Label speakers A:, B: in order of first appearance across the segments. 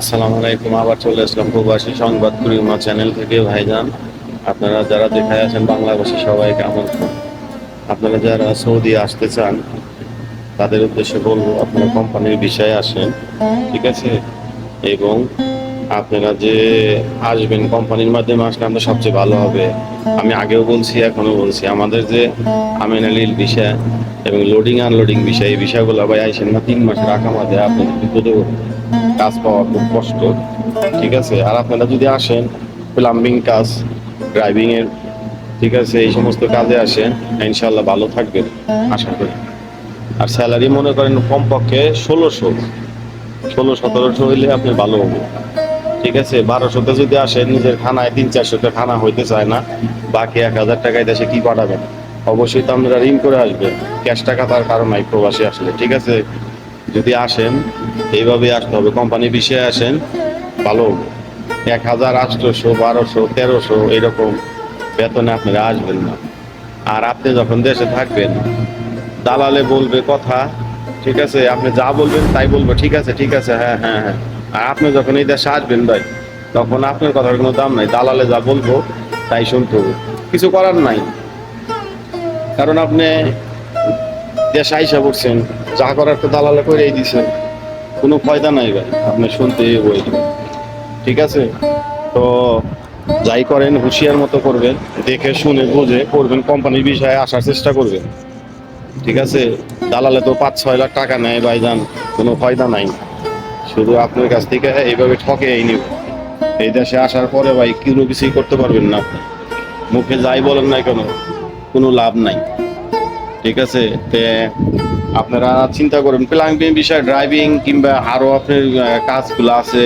A: আসসালামু আলাইকুম, আবার চলে আসলাম প্রবাসী সংবাদ কুড়িমা চ্যানেল থেকে। ভাইজান, আপনারা যারা দেখায় আছেন বাংলাভাষী সবাইকে আমন্ত্রণ। আপনারা যারা সৌদি আসতে চান, তাদের উদ্দেশ্যে বলব আপনারা কোম্পানির বিষয়ে আসেন, ঠিক আছে? এবং আপনারা যে আসবেন কোম্পানির মাধ্যমে আসলে আমরা সবচেয়ে ভালো হবে। আমি আগেও বলছি, এখনও বলছি। আমাদের যে আমিনালিল বিষয় এবং লোডিং আনলোডিং বিষয়, এই বিষয়গুলো ভাই আইসেন না, তিন মাসের রাখা মাঝে আপনাদের বিপদে কাজ পাওয়া খুব কষ্ট ঠিক আছে? আর আপনারা যদি আসেন প্লাম্বিং কাজ ড্রাইভিং এর, ঠিক আছে, এই সমস্ত কাজে আসেন ইনশাল্লাহ ভালো থাকবেন, আশা করি। আর স্যালারি মনে করেন কমপক্ষে ষোলোশো। ষোলো, সতেরোশো হইলে আপনি ভালো হবে। ঠিক আছে? বারোশোতে যদি আসেন, নিজের খানায় তিন চারশোতে খানা হইতে চায় না, বাকি এক হাজার টাকায় দেশে কি পাঠাবেন? অবশ্যই তো আপনারা ঋণ করে আসবেন। ক্যাশ টাকা তার কারণ নাই প্রবাসী আসলে। ঠিক আছে? যদি আসেন এইভাবে আসতে হবে। কোম্পানি বিষয়ে আসেন, ভালো এক হাজার আটশোশো বারোশো, তেরোশো, এরকম বেতনে আপনারা আসবেন না। আর আপনি যখন দেশে থাকবেন, দালালে বলবে কথা, ঠিক আছে, আপনি যা বলবেন তাই বলবে, ঠিক আছে ঠিক আছে হ্যাঁ হ্যাঁ হ্যাঁ। আর আপনি যখন এই দেশে আসবেন ভাই, তখন আপনার কথার কোনো দাম নাই। দালালে যা বলব, তাই শুনতে হবে। কিছু করার নাই। কারণ আপনি দেশে আইসা পড়ছেন। যা করার তো দালালে করেই দিছেন কোনো ফায়দা নাই ভাই, আপনি শুনতে বই ঠিক আছে? তো যাই করেন, হুঁশিয়ার মতো করবেন, দেখে শুনে বুঝে করবেন কোম্পানির বিষয়ে আসার চেষ্টা করবেন। ঠিক আছে? দালালে তো পাঁচ, ছয় লাখ টাকা নেয় ভাইজান কোনো ফায়দা নাই। শুধু আপনার কাছ থেকে এইভাবে ঠকে এই নিব। এই দেশে আসার পরে ভাই কোনো কিছুই করতে পারবেন না আপনি। মুখে যাই বলেন না কেন, কোনো লাভ নাই। ঠিক আছে? আপনারা চিন্তা করুন প্লাম্বিং বিষয় ড্রাইভিং কিংবা আরও আপনার কাজগুলো আছে,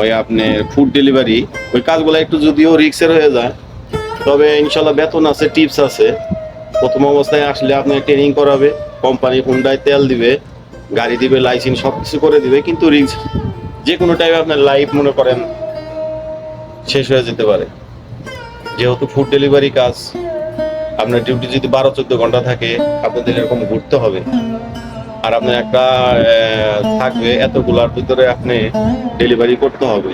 A: ওই আপনার ফুড ডেলিভারি ওই কাজগুলো একটু যদিও রিক্সের হয়ে যায়, তবে ইনশাল্লাহ বেতন আছে টিপস আছে। প্রথম অবস্থায় আসলে আপনার ট্রেনিং করাবে কোম্পানি হুন্ডায় তেল দিবে, গাড়ি দিবে লাইসেন্স সব কিছু করে দিবে, কিন্তু রিক্স যে কোনো টাইমে আপনার লাইফ মনে করেন শেষ হয়ে যেতে পারে। যেহেতু ফুড ডেলিভারি কাজ, আপনার ডিউটি যদি বারো চোদ্দ ঘণ্টা থাকে, আপনাদের এরকম ঘুরতে হবে। আর আপনার একটা থাকবে, এতগুলার ভিতরে আপনি ডেলিভারি করতে হবে।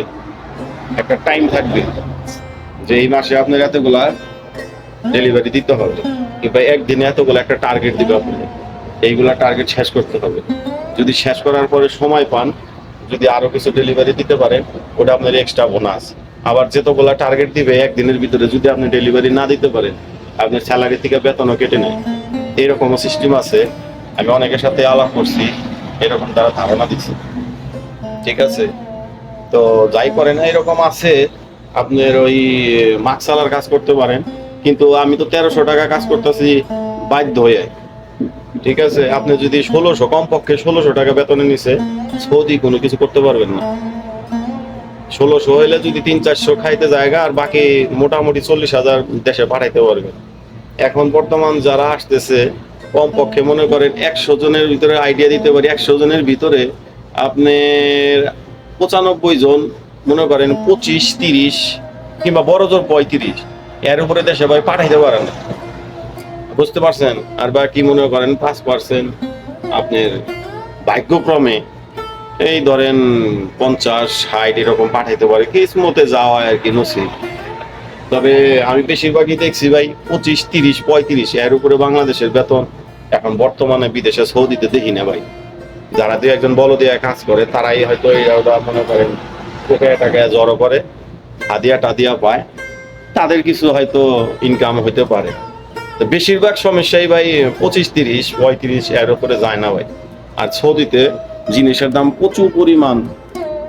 A: একটা টাইম থাকবে যে এই মাসে আপনার এতগুলা ডেলিভারি দিতে হবে। কিংবা একদিনে এতগুলো একটা টার্গেট দিবে আপনি এইগুলা টার্গেট শেষ করতে হবে। যদি শেষ করার পরে সময় পান, যদি আরও কিছু ডেলিভারি দিতে পারেন, ওটা আপনার এক্সট্রা বোনাস আবার যেতগুলা টার্গেট দিবে, একদিনের ভিতরে যদি আপনি ডেলিভারি না দিতে পারেন, আপনার স্যালারি থেকে বেতনও কেটে নেয়। এরকমও সিস্টেম আছে। আমি অনেকের সাথে আলাপ করছি, এরকম তারা ধারণা দিচ্ছে। ঠিক আছে? তো যাই করেন, এরকম আছে, আপনার ওই মাকসালার কাজ করতে পারেন, কিন্তু আমি তো তেরোশো টাকা কাজ করতেছি, বাধ্য হয়ে। ঠিক আছে? আপনি যদি ষোলোশো, কমপক্ষে ষোলোশো টাকা বেতনে নিছে, সৌদি কোনো কিছু করতে পারবেন না। ষোলোশো হইলে যদি তিন চারশো খাইতে জায়গা, আর বাকি মোটামুটি চল্লিশ হাজার দেশে পাঠাইতে পারবেন। এখন বর্তমান যারা আসতেছে কমপক্ষে মনে করেন একশো জনের ভিতরে আইডিয়া দিতে পারি, একশো জনের ভিতরে আপনার পঁচানব্বই জন, মনে করেন পঁচিশ, তিরিশ, কিংবা বড় জোর পঁয়ত্রিশ, এর উপরে দেশে ভাই পাঠাইতে পারেন বুঝতে পারছেন? আর বাকি মনে করেন পাঁচ পার্সেন্ট আপনার ভাগ্যক্রমে, এই ধরেন পঞ্চাশ, ষাট এরকম পাঠাইতে পারে, কিসমতে যাওয়া আর কি নসিব। তবে আমি বেশিরভাগই দেখছি ভাই পঁচিশ, তিরিশ, পঁয়ত্রিশ, এর উপরে বাংলাদেশের বেতন এখন বর্তমানে বিদেশে সৌদিতে দেখি না ভাই। যারা দু একজন বল দিয়ে কাজ করে, তারাই হয়তো ওটা মনে করেন কোকায় টাকায় জড়ো করে, হাদিয়া টাদিয়া পায়। তাদের কিছু হয়তো ইনকাম হইতে পারে। তো বেশিরভাগ সমস্যাই ভাই পঁচিশ, তিরিশ, পঁয়ত্রিশ এর উপরে যায় না ভাই। আর সৌদিতে জিনিসের দাম প্রচুর পরিমাণ।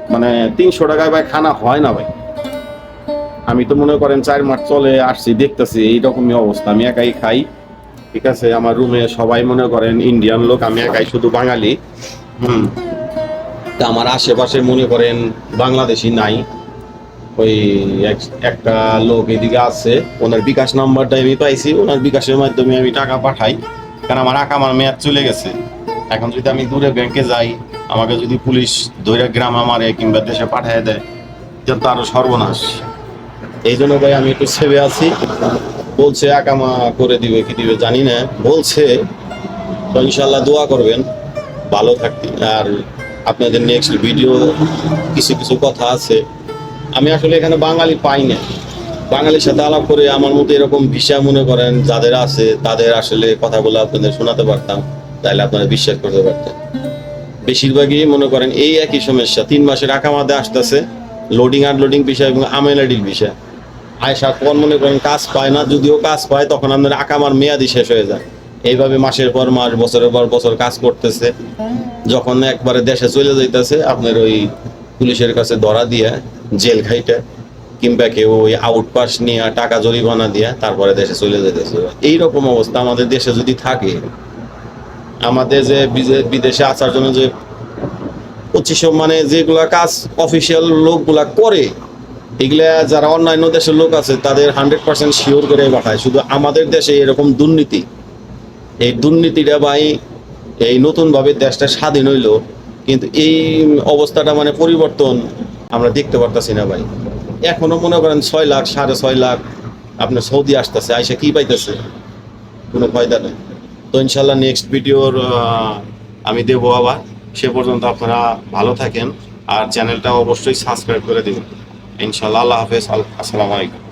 A: মানে তিনশো টাকায় ভাই খানা হয় না ভাই। আমি তো মনে করেন চার মাস চলে আসছি, দেখতেছি এইরকমই অবস্থা, আমি একাই খাই। ঠিক আছে, আমার রুমে সবাই মনে করেন ইন্ডিয়ান লোক, আমি একাই শুধু বাঙালি। হুম। তা আমার আশেপাশে মনে করেন বাংলাদেশি নাই। ওই এক- একটা লোক এদিকে আছে, ওনার বিকাশ নাম্বারটা আমি পাইছি, ওনার বিকাশের মাধ্যমে আমি টাকা পাঠাই। কারণ আমার আকামার মেয়াদ চলে গেছে। এখন যদি আমি দূরে ব্যাংকে যাই, আমাকে যদি পুলিশ ধৈর্য গ্রাম আমারে কিংবা দেশে পাঠিয়ে দেয় তো আরও সর্বনাশ। এই জন্য ভাই আমি একটু সেবে আছি। বলছে আকামা করে দিবে কি দিবে জানি না। বলছে, তো ইনশাল্লাহ দোয়া করবেন। ভালো থাকতে। আর আপনাদের নেক্সট ভিডিও কিছু কিছু কথা আছে। আমি আসলে এখানে বাঙালি পাই না। বাঙালির সাথে আলাপ করে আমার মতো এরকম ভিসা মনে করেন, যাদের আছে, তাদের আসলে কথাগুলো আপনাদের শোনাতে পারতাম। তাহলে আপনারা বিশ্বাস করতে পারতেন। বেশিরভাগই মনে করেন এই একই সমস্যা। তিন মাসের আকামাতে আসতেছে। লোডিং আনলোডিং বিষয় এবং আমেলাডির বিষয়। আয়সার পর মনে করেন কাজ পায় না, যদিও কাজ পায়, তখন আপনার আকামার মেয়াদি শেষ হয়ে যায়। এইভাবে মাসের পর মাস, বছরের পর বছর কাজ করতেছে। যখন একবারে দেশে চলে যাইতেছে, আপনার ওই পুলিশের কাছে ধরা দিয়ে, জেল খাইটা, কিংবা কেউ ওই আউটপাস নিয়ে, টাকা জরিমানা দিয়ে, তারপরে দেশে চলে যেতেছে এইরকম অবস্থা আমাদের দেশে যদি থাকে, আমাদের যে বিদেশে আসার জন্য যে, পঁচিশশো মানে যেগুলা কাজ অফিসিয়াল লোকগুলা করে এগুলা যারা অন্যান্য দেশের লোক আছে, তাদের হান্ড্রেড পার্সেন্ট শিওর করে পাঠায়। শুধু আমাদের দেশে এরকম দুর্নীতি। এই দুর্নীতিটা ভাই, এই নতুনভাবে দেশটা স্বাধীন হইল, কিন্তু এই অবস্থাটা মানে পরিবর্তন আমরা দেখতে পারতাছি না ভাই। এখনও মনে করেন ছয় লাখ, সাড়ে ছয় লাখ আপনার সৌদি আসতেছে, আইসা কি পাইতেছে? কোনো ফায়দা নেই। তো ইনশাল্লাহ নেক্সট ভিডিওর আমি দেবো আবার। সে পর্যন্ত আপনারা ভালো থাকেন, আর চ্যানেলটা অবশ্যই সাবস্ক্রাইব করে দিবেন। ইনশাল্লাহ আল্লাহ হাফেজ আসসালামু আলাইকুম।